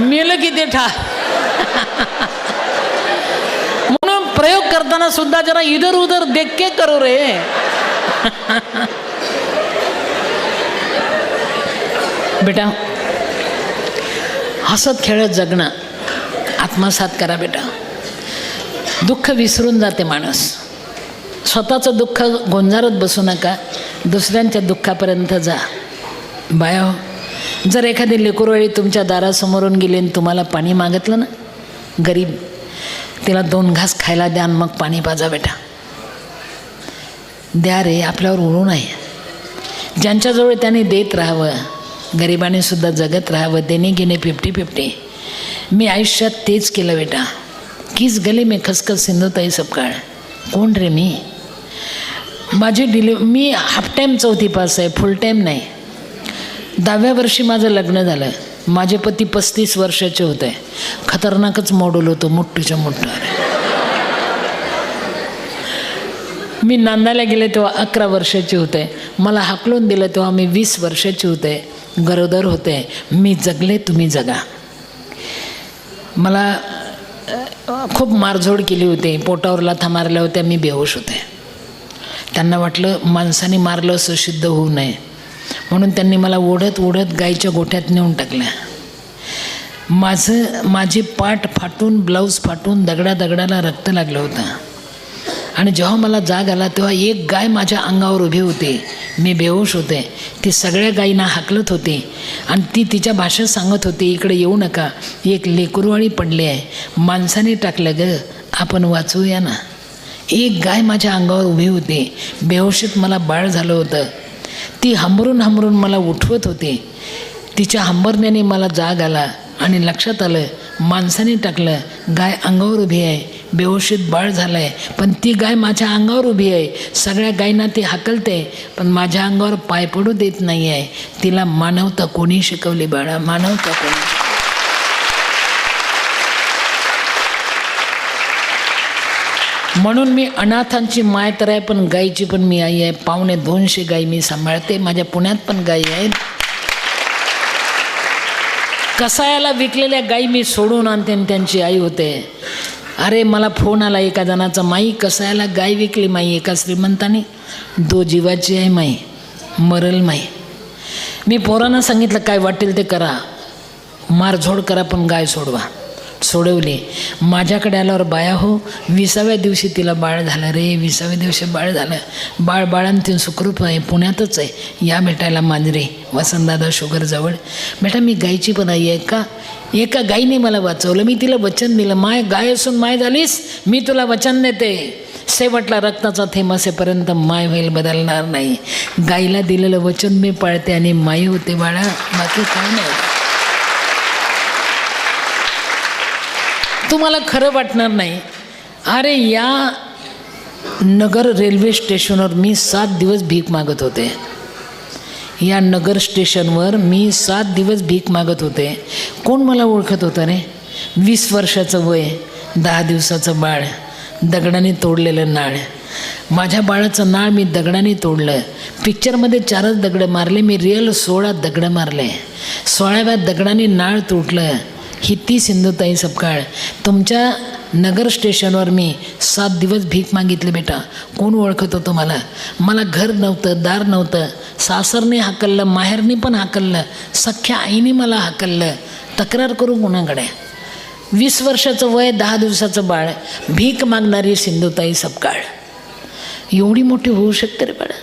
मेलं की ते ठा. म्हणून प्रयोग करताना सुद्धा जरा इधर उधर देख के करो रे. बेटा हसत खेळत जगणं आत्मसात करा बेटा. दुःख विसरून जाते माणूस. स्वतःचं दुःख गोंजारत बसू नका दुसऱ्यांच्या दुःखापर्यंत जा. बाया हो जर एखादी लेकरवाळी तुमच्या दारासमोरून गेली आणि तुम्हाला पाणी मागितलं ना गरीब तिला दोन घास खायला द्या आणि मग पाणी पाजा बेटा. द्या रे आपल्यावर उडू नये. ज्यांच्याजवळ त्यांनी देत राहावं गरिबाने सुद्धा जगत राहावं देणे घेणे फिफ्टी फिफ्टी. मी आयुष्यात तेच केलं बेटा. कीच गले मी खसखस सिंधुताई सपकाळ कोण रे मी? माझी डिलिव्ह मी हाफ टाईम चौथी पास आहे फुल टाईम नाही. दहाव्या वर्षी माझं लग्न झालं. माझे पती पस्तीस वर्षाचे होते. खतरनाकच मॉडल होतो मोठीच्या मोठं मी नांदायला गेले तेव्हा अकरा वर्षाचे होते. मला हाकलून दिलं तेव्हा मी वीस वर्षाचे होते. गरोदर होते. मी जगले तुम्ही जगा. मला खूप मारझोड केली होती. पोटावर लाथा मारल्या होत्या मी बेहोश होते. त्यांना वाटलं माणसाने मारलं असं सिद्ध होऊ नये. म्हणून त्यांनी मला ओढत ओढत गाईच्या गोठ्यात नेऊन टाकल्या. माझं माझी पाठ फाटून ब्लाऊज फाटून दगडा दगडाला रक्त लागलं होतं. आणि जेव्हा मला जाग आला तेव्हा एक गाय माझ्या अंगावर उभी होती. मी बेहोश होते. ती सगळ्या गायींना हाकलत होती. आणि ती तिच्या भाषेत सांगत होती इकडे येऊ नका. एक लेकरवाळी पडली आहे. माणसाने टाकलं ग. आपण वाचूया ना. एक गाय माझ्या अंगावर उभी होती. बेहोशीत मला बाळ झालं होतं. ती हंबरून हंबरून मला उठवत होती. तिच्या हंबरण्याने मला जाग आला आणि लक्षात आलं माणसाने टाकलं गाय अंगावर उभी आहे बेहोशीत बाळ झालं आहे पण ती गाय माझ्या अंगावर उभी आहे. सगळ्या गायींना ती हाकलते पण माझ्या अंगावर पाय पडू देत नाही आहे तिला मानवता कोणी शिकवली बाळा मानवता कोणी म्हणून मी अनाथांची माय तर आहे पण गायीची पण मी आई आहे. पावणे दोनशे गायी मी सांभाळते. माझ्या पुण्यात पण गायी आहेत. कसायाला विकलेल्या गायी मी सोडून आणते आणि त्यांची आई होते. अरे मला फोन आला एका जणाचा माई कसायाला गाय विकली माई? एका श्रीमंताने. दो जीवाची आहे माई. मरल माई. मी पोरांना सांगितलं काय वाटेल ते करा. मारझोड करा पण गाय सोडवा. सोडवले. माझ्याकडे आल्यावर बाया हो विसाव्या दिवशी तिला बाळ झालं रे विसाव्या दिवशी बाळ झालं. बाळ बाळांतीन सुखरूप आहे पुण्यातच आहे. या भेटायला मांजरे वसंतदादा शुगरजवळ बेटा मी गायची पण आई आहे का? एका गायीने मला वाचवलं मी तिला वचन दिलं. माय गाय असून माय झालीस मी तुला वचन देते. शेवटला रक्ताचा थेंब असेपर्यंत माय होईल बदलणार नाही. गाईला दिलेलं वचन मी पाळते आणि माई होते बाळा बाकी काय नाही. तुम्हाला खरं वाटणार नाही. अरे या नगर रेल्वे स्टेशनवर मी सात दिवस भीक मागत होते. या नगर स्टेशनवर मी सात दिवस भीक मागत होते. कोण मला ओळखत होतं रे? वीस वर्षाचं वय दहा दिवसाचं बाळ दगडाने तोडलेलं नाळ. माझ्या बाळाचं नाळ मी दगडाने तोडलं. पिक्चरमध्ये चारच दगडं मारले मी रिअल सोळा दगडं मारले. सोळाव्या दगडाने नाळ तुटलं ही ती सिंधुताई सपकाळ. तुमच्या नगर स्टेशनवर मी सात दिवस भीक मागितली बेटा. कोण ओळखत होतं मला? मला घर नव्हतं दार नव्हतं. सासरने हाकललं माहेरने पण हाकललं सख्ख्या आईने मला हाकललं. तक्रार करू कोणाकडे? वीस वर्षाचं वय दहा दिवसाचं बाळ. भीक मागणारी सिंधुताई सपकाळ. एवढी मोठी होऊ शकते रे बाळा?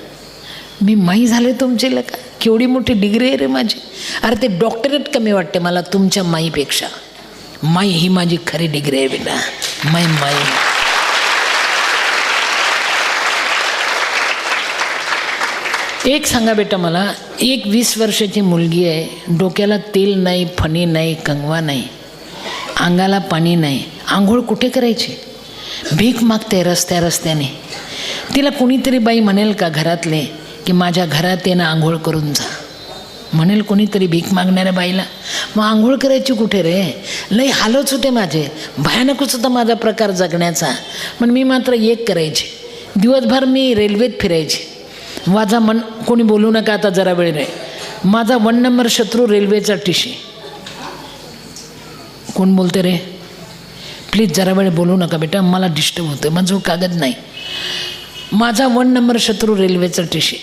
मी माई झाले तुमचे लका. केवढी मोठी डिग्री आहे रे माझी? अरे ते डॉक्टरेट कमी वाटते मला तुमच्या माईपेक्षा. माई ही माझी खरी डिग्री आहे बेटा माई माई. एक सांगा बेटा मला एक वीस वर्षाची मुलगी आहे डोक्याला तेल नाही फणी नाही कंगवा नाही अंगाला पाणी नाही आंघोळ कुठे करायची? भीक मागते रस्त्या रस्त्याने. तिला कुणीतरी बाई म्हणेल का घरातले की माझ्या घरात येणं आंघोळ करून जा. म्हणेल कोणीतरी भीक मागणाऱ्या बाईला मग आंघोळ करायची कुठे रे? लई हालच होते माझे. भयानकच होता माझा प्रकार जगण्याचा. पण मी मात्र एक करायचे. दिवसभर मी रेल्वेत फिरायचे. माझा मन कोणी बोलू नका आता जरा वेळ रे. माझा वन नंबर शत्रू रेल्वेचा टिशी कोण बोलते रे? प्लीज जरा वेळ बोलू नका बेटा मला डिस्टर्ब होतं माझं कागद नाही. माझा वन नंबर शत्रू रेल्वेचा टिशी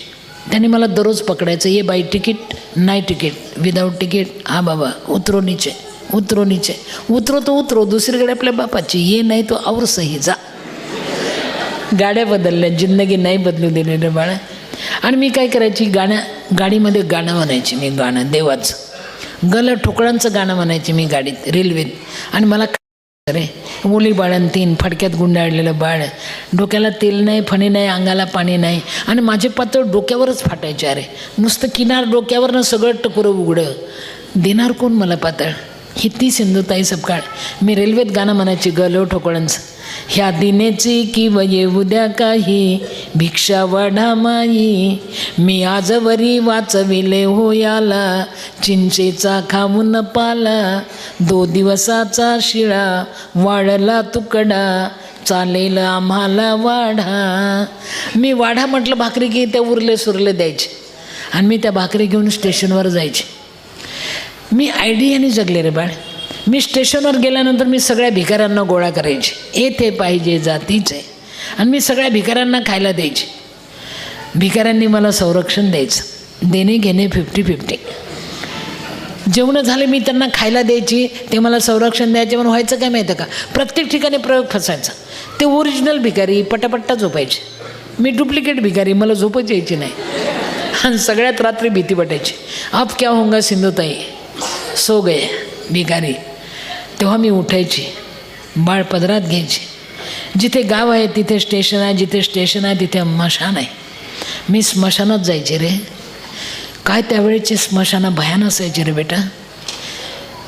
त्यांनी मला दररोज पकडायचं. ये बाय तिकीट नाही तिकीट. Without ticket. हा बाबा उतरो नीचे. उतरो नीचे. उतरो तो उतरो. दुसरीकडे आपल्या बापाची. ये नाही तो और सही जा. गाड्या बदलल्या. जिंदगी नाही बदलू दिली रे बाळा. आणि मी काय करायची? गाण्या गाडीमध्ये गाणं म्हणायची मी. गाणं देवाचं. गल ठोकळांचं गाणं म्हणायची मी गाडीत रेल्वेत. आणि मला रे. ओली बाळण तीन फडक्यात गुंडाळलेलं बाळ. डोक्याला तेल नाही फणी नाही अंगाला पाणी नाही. आणि माझे पातळ डोक्यावरच फाटायचे अरे. नुसतं किनार डोक्यावरनं सगळं टकुरं उघडं. देणार कोण मला पातळ? ही ती सिंधुताई सपकाळ. मी रेल्वेत गाणं म्हणायची गलो ठोकळंच. ह्या दिनेची किंवा येऊ द्या काही. भिक्षा वाढा माई. मी आजवरी वाचविले हो याला. चिंचेचा खाऊन पाला. दो दिवसाचा शिळा वाढला तुकडा. चालेल आम्हाला वाढा. मी वाढा म्हटलं भाकरी की त्या उरले सुरले द्यायचे. आणि मी त्या भाकरी घेऊन स्टेशनवर जायचे. मी आयडियाने जगले रे बाळ. मी स्टेशनवर गेल्यानंतर मी सगळ्या भिकाऱ्यांना गोळा करायचे. येथे पाहिजे जातीचे आणि मी सगळ्या भिकाऱ्यांना खायला द्यायचे. भिकाऱ्यांनी मला संरक्षण द्यायचं. देणे घेणे फिफ्टी फिफ्टी जेवणं झाले मी त्यांना खायला द्यायची. ते मला संरक्षण द्यायचे. म्हणून व्हायचं काय माहितं का? प्रत्येक ठिकाणी प्रयोग फसायचा. ते ओरिजिनल भिकारी पटापट्टा झोपायचे. मी डुप्लिकेट भिकारी मला झोपच यायची नाही. आणि सगळ्यात रात्री भीती वाटायची. अब क्या होंगा सिंधुताई? सो गए भिकारी तेव्हा मी उठायची बाळ पदरात घ्यायची. जिथे गाव आहे तिथे स्टेशन आहे जिथे स्टेशन आहे तिथे स्मशान आहे. मी स्मशानात जायचे रे. काय त्यावेळेची स्मशानं भयान असायची रे बेटा.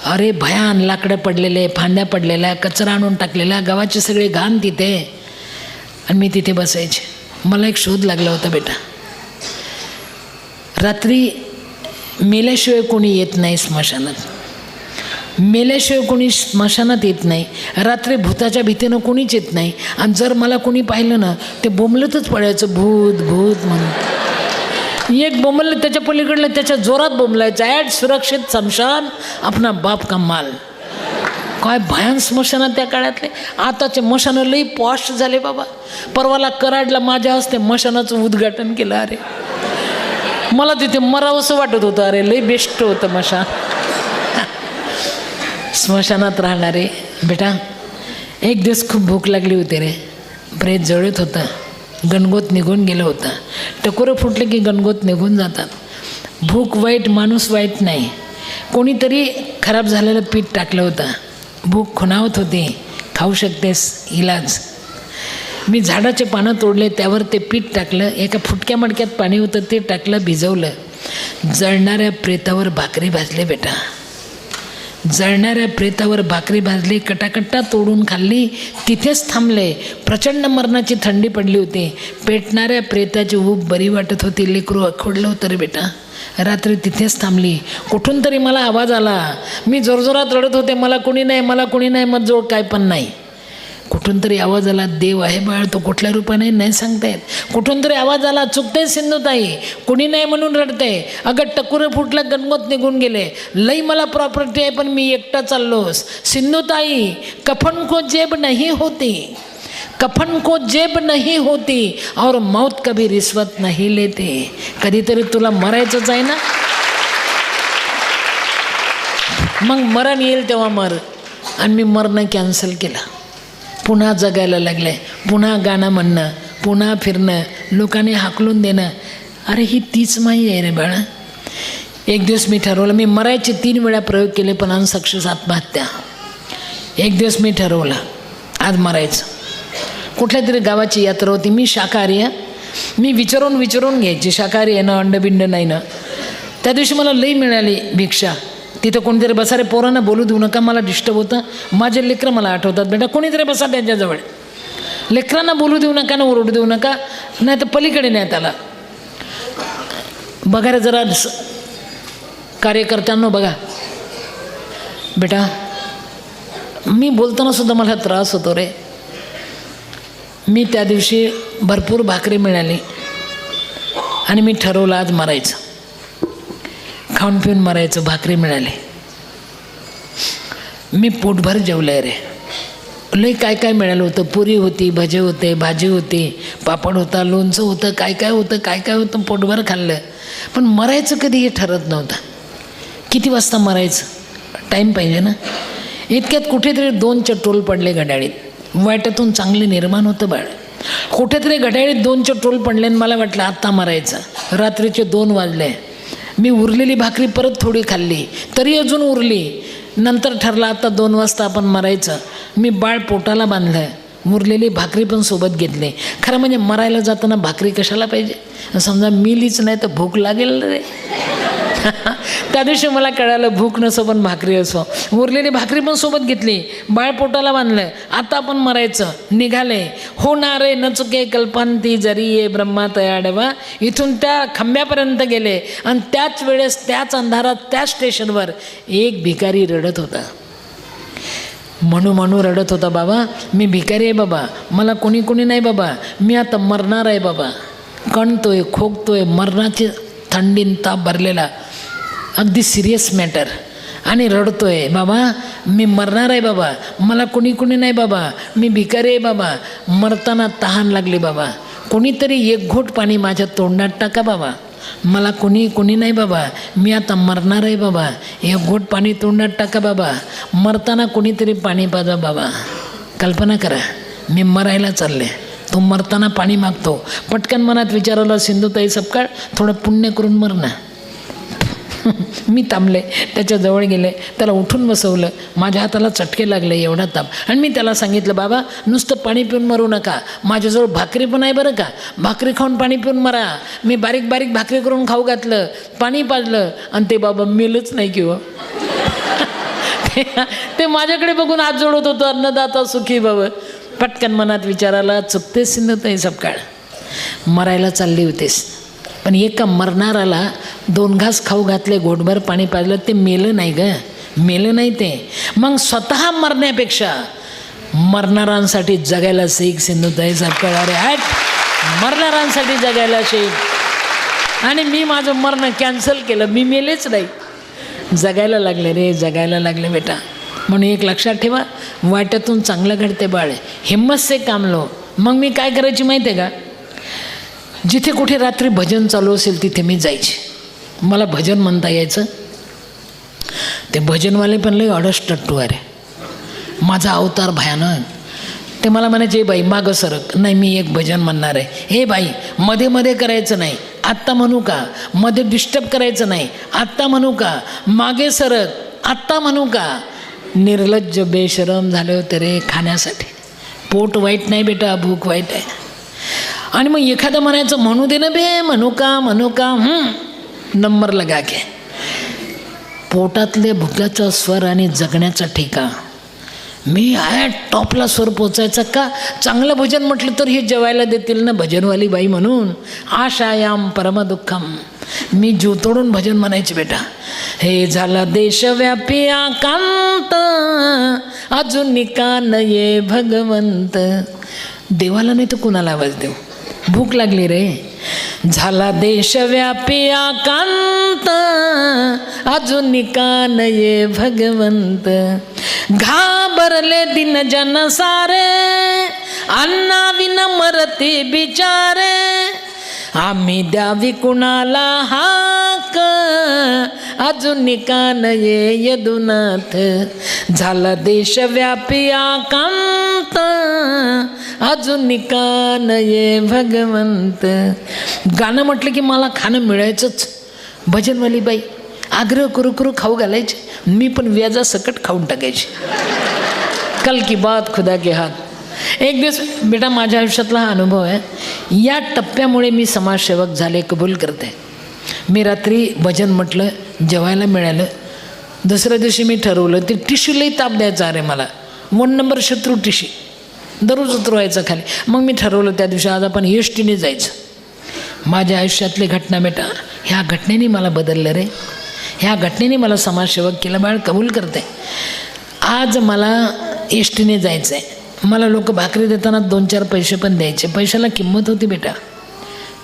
अरे भयान लाकडं पडलेले फांद्या पडलेल्या कचरा आणून टाकलेला गावाचे सगळे घाण तिथे. आणि मी तिथे बसायचे. मला एक शोध लागला होता बेटा. रात्री मेल्याशिवाय कोणी येत नाही स्मशानात. मेल्याशिवाय कोणी स्मशानात येत नाही. रात्री भूताच्या भीतीनं कोणीच येत नाही. आणि जर मला कोणी पाहिलं ना ते बोंबलतच पडायचं भूत भूत म्हणून. एक बोंबलं त्याच्या पलीकडलं त्याच्या जोरात बोंबलायचं. ॲट सुरक्षित समशान आपला बाप का माल काय भयान स्मशानं त्या काळातले? आताचे मशानं लई पॉश झाले बाबा. परवाला कराडला माझ्या हस्ते मशानाचं उद्घाटन केलं अरे. मला तिथे मरावंसं वाटत होतं. अरे लय बेस्ट होतं मशान स्मशानात राहणारे. बेटा एक दिवस खूप भूक लागली होती रे. प्रेत जळत होता. गणगोत निघून गेलं होतं. टकोरं फुटले की गणगोत निघून जातात. भूक वाईट माणूस वाईट नाही. कोणीतरी खराब झालेलं पीठ टाकलं होतं. भूक खुणावत होती. खाऊ शकतेस इलाज. मी झाडाचे पानं तोडले त्यावर ते पीठ टाकलं एका फुटक्या मडक्यात पाणी होतं ते टाकलं भिजवलं. जळणाऱ्या प्रेतावर भाकरी भाजले बेटा. जळणाऱ्या प्रेतावर भाकरी भाजली कटाकट्टा तोडून खाल्ली तिथेच थांबले. प्रचंड मरणाची थंडी पडली होती. पेटणाऱ्या प्रेताची ऊब बरी वाटत होती लेकरू अखोडलं होतं रे बेटा. रात्री तिथेच थांबली. कुठून तरी मला आवाज आला. मी जोरजोरात रडत होते मला कोणी नाही मला कोणी नाही मग जोड काय पण नाही. कुठून तरी आवाज आला देव आहे बाळ तो कुठल्या रूपाने नाही सांगता येत. कुठून तरी आवाज आला चुकते सिंधुताई. कुणी नाही म्हणून रडते अगं टकुरं फुटलं गणगोत निघून गेले. लई मला प्रॉपर्टी आहे पण मी एकटा चाललोस. सिंधुताई कफन को जेब नाही होती. कफन को जेब नाही होती. और मौत कभी रिश्वत नाही लेते. कधीतरी तुला मरायचंच आहे ना? मग मरण येईल तेव्हा मर. आणि मी मरणं कॅन्सल केलं. पुन्हा जगायला लागलं. आहे पुन्हा गाणं म्हणणं पुन्हा फिरणं लोकांनी हाकलून देणं. अरे ही तीच माही आहे रे बाळा. एक दिवस मी ठरवलं मी मरायचे तीन वेळा प्रयोग केले पण अनसक्सेस आत्महत्या. एक दिवस मी ठरवलं आज मरायचं. कुठल्या तरी गावाची यात्रा होती मी शाकाहारी आहे. मी विचारून विचारून घ्यायची शाकाहारी आहे ना अंडबिंड नाही ना. त्या दिवशी मला लई मिळाली भिक्षा. तिथं कोणीतरी बसा रे पोरांना बोलू देऊ नका मला डिस्टर्ब होतं. माझे लेकरं मला आठवतात बेटा कोणीतरी बसा त्यांच्याजवळ. लेकरांना बोलू देऊ नका ना ओरडू देऊ नका नाही तर पलीकडे नाही त्याला. बघा रे जरा स- बघा. बेटा मी बोलताना सुद्धा मला त्रास होतो रे. मी त्या दिवशी भरपूर भाकरी मिळाली. आणि मी ठरवलं आज मरायचं. खाऊन पिऊन मरायचं भाकरी मिळाली. मी पोटभर जेवलं रे. लई काय काय मिळालं होतं? पुरी होती भजे होते भाजी होती पापड होता लोणचं होतं काय काय होतं काय काय होतं पोटभर खाल्लं. पण मरायचं कधी हे ठरत नव्हतं. किती वाजता मरायचं? टाईम पाहिजे ना. इतक्यात कुठेतरी दोन चट्रोल पडले घड्याळीत. वाट्यातून चांगले निर्माण होतं बाळ. कुठेतरी घड्याळीत दोन चट्रोल पडले आणि मला वाटलं आत्ता मरायचं. रात्रीचे दोन वाजले. मी उरलेली भाकरी परत थोडी खाल्ली तरी अजून उरली. नंतर ठरलं आता दोन वाजता आपण मरायचं. मी बाळ पोटाला बांधलं उरलेली भाकरी पण सोबत घेतली. खरं म्हणजे मरायला जाताना भाकरी कशाला पाहिजे? समजा मिलीच नाही तर भूक लागेल रे. त्या दिवशी मला कळालं भूक नसो पण भाकरी असो. उरलेली भाकरी पण सोबत घेतली. बाळ पोटाला बांधलं. आता पण मरायचं. निघाले. होणारे न चुके कल्पांती जरी ये ब्रह्मा तयाडवा. इथून त्या खांब्यापर्यंत गेले. आणि त्याच वेळेस त्याच अंधारात त्याच स्टेशनवर एक भिकारी रडत होता. म्हणू म्हणू रडत होता बाबा. मी भिकारी आहे बाबा. मला कोणी कोणी नाही बाबा. मी आता मरणार आहे बाबा. कणतोय खोकतोय मरणाची थंडीन ताप भरलेला. अगदी सिरियस मॅटर आणि रडतो आहे बाबा मी मरणार आहे बाबा. मला कोणी कोणी नाही बाबा. मी भिकारी आहे बाबा. मरताना तहान लागली बाबा. कोणीतरी एक घोट पाणी माझ्या तोंडात टाका बाबा. मला कोणी कोणी नाही बाबा. मी आता मरणार आहे बाबा. एक घोट पाणी तोंडात टाका बाबा. मरताना कोणीतरी पाणी पाजा बाबा. कल्पना करा मी मरायला चालले. तो मरताना पाणी मागतो. पटकन मनात विचारवलं सिंधुताई सपकाळ थोडं पुण्य करून मरणं मी थांबले त्याच्याजवळ गेले त्याला उठून बसवलं. माझ्या हाताला चटके लागले एवढा ताप. आणि मी त्याला सांगितलं बाबा नुसतं पाणी पिऊन मरू नका. माझ्याजवळ भाकरी पण आहे बरं का. भाकरी खाऊन पाणी पिऊन मरा. मी बारीक बारीक भाकरी करून खाऊ घातलं. पाणी पाजलं. आणि ते बाबा मेलच नाही किंवा हो. ते माझ्याकडे बघून हात जोडत होतो अन्नदाता सुखी बाबा पटकन मनात विचाराला चुकतेस नाही सपकाळ मरायला चालली होतेस. पण एका मरणाराला दोन घास खाऊ घातले घोटभर पाणी पाजलं ते मेलं नाही ग. मेलं नाही ते. मग स्वतः मरण्यापेक्षा मरणाऱ्यांसाठी जगायला शिक सिंधुताई सपकाळ अरे हट मरणाऱ्यांसाठी जगायला शिक आणि मी माझं मरणं कॅन्सल केलं. मी मेलेच नाही. जगायला लागले रे जगायला लागले बेटा. म्हणून एक लक्षात ठेवा वाट्यातून चांगलं घडते बाळ. हिम्मत से काम लो. मग मी काय करायची माहिती आहे का? जिथे कुठे रात्री भजन चालू असेल तिथे मी जायचे. मला भजन म्हणता यायचं? ते भजनवाले पण लय अडष्टट्टू अरे. माझा अवतार भयानक. ते मला म्हणायचे बाई मागं सरक. नाही मी एक भजन म्हणणार आहे. हे बाई मध्ये मध्ये करायचं नाही. आत्ता म्हणू का? मध्ये डिस्टर्ब करायचं नाही. आत्ता म्हणू का? मागे सरक. आत्ता म्हणू का? निर्लज्ज बेशरम झाले होते रे खाण्यासाठी. पोट वाईट नाही बेटा भूक वाईट आहे. आणि मग एखादं म्हणायचं म्हणू दे ना बे म्हणू का म्हणू का? हं, नंबर लगा के. पोटातले भुक्याचा स्वर आणि जगण्याचा ठेका. मी आहे टॉपला स्वर पोचायचा का? चांगलं भजन म्हटलं तर हे जेवायला देतील ना भजनवाली बाई म्हणून? आशायाम परमदुःखम. मी जीव तोडून भजन म्हणायचे बेटा. हे झालं देशव्यापी आकांत. अजून निकान ये भगवंत. देवाला नाही तर कुणाला आवाज देऊ? भूक लागली रे. झाला देशव्यापी आकांत अजून निकान ये भगवंत. घाबरले दिन जनसारे अन्ना विन मरती बिचारे. आम्ही द्यावी कुणाला हाक अजून निकान ये यदुनाथ. झाला देशव्यापी आकांत अजून निकान ये भगवंत. गाणं म्हटलं की मला खाणं मिळायचंच. भजनवाली बाई आग्रह करू करू खाऊ घालायचे. मी पण व्याजा सकट खाऊन टाकायची. कल की बात खुदा के हात एक दिवस बेटा माझ्या आयुष्यातला हा अनुभव आहे. या टप्प्यामुळे मी समाजसेवक झाले कबूल करते. मी रात्री भजन म्हटलं जेवायला मिळालं. दुसऱ्या दिवशी मी ठरवलं ते टिश्यूलाही ताप द्यायचा अरे मला. वन नंबर शत्रू टिशी दररोज उतरवायचं खाली. मग मी ठरवलं त्या दिवशी आज आपण एस टीने जायचं. माझ्या आयुष्यातली घटना बेटा ह्या घटनेने मला बदललं रे. ह्या घटनेने मला समाजसेवक केलं बाळ कबूल करते आज मला एस टीने जायचं आहे मला लोक भाकरी देताना दोन चार पैसे पण द्यायचे. पैशाला किंमत होती बेटा.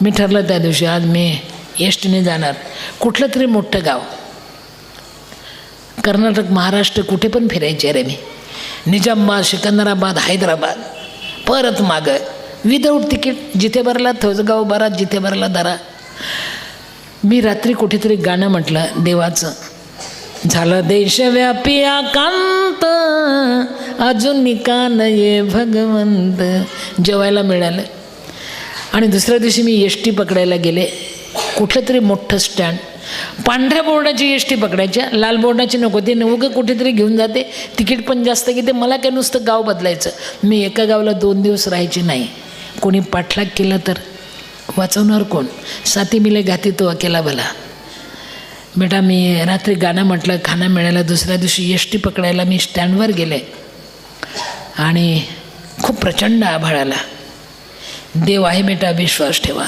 मी ठरलं त्या दिवशी आज मी एस टीने जाणार. कुठलं तरी मोठं गाव. कर्नाटक महाराष्ट्र कुठे पण फिरायचे रे मी. निजामाबाद सिकंदराबाद हैदराबाद. परत मागं विदाऊट तिकीट जिथे भरला थोजगाव भरा जिथे भरला दरा. मी रात्री कुठेतरी गाणं म्हटलं देवाचं. झालं देशव्यापी आकांत अजून निकाल ये भगवंत? जेवायला मिळालं. आणि दुसऱ्या दिवशी मी एस टी पकडायला गेले. कुठलं तरी मोठं स्टँड पांढऱ्या बोर्डाची एस टी पकडायच्या लाल बोर्डाची नको ते उगं कुठेतरी घेऊन जाते. तिकीट पण जास्त घेते मला काय नुसतं गाव बदलायचं. मी एका गावाला दोन दिवस राहायची नाही. कोणी पाठलाग केला तर? वाचवणार कोण? साती मिले घाती तो अकेला भला. बेटा मी रात्री गाणं म्हटलं खाना मिळायला दुसऱ्या दिवशी एस टी पकडायला मी स्टँडवर गेले. आणि खूप प्रचंड आभाळ आला. देव आहे बेटा विश्वास ठेवा.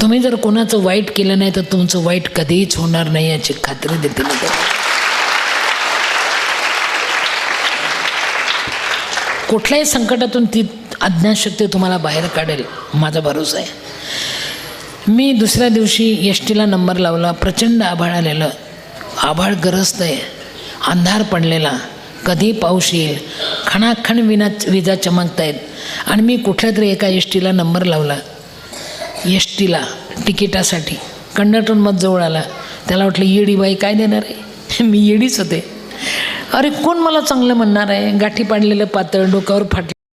तुम्ही जर कोणाचं वाईट केलं नाही तर तुमचं वाईट कधीच होणार नाही याची खात्री देते मी कुठल्याही संकटातून ती अज्ञानशक्ती तुम्हाला बाहेर काढेल माझा भरोसा आहे. मी दुसऱ्या दिवशी एस टीला नंबर लावला प्रचंड आभाळ आलेलं. आभाळ गरजत आहे अंधार पडलेला. कधी पाऊस येईल? खणाखण विना विजा चमकत आहेत आणि मी कुठल्या तरी एका एस टीला नंबर लावला. टीला तिकिटासाठी. कंडक्टर मत जवळ आला. त्याला वाटलं येडी बाई काय देणार आहे? मी येडीच होते. अरे कोण मला चांगलं म्हणणार आहे? गाठी पाडलेलं पातळ डोक्यावर फाटलं.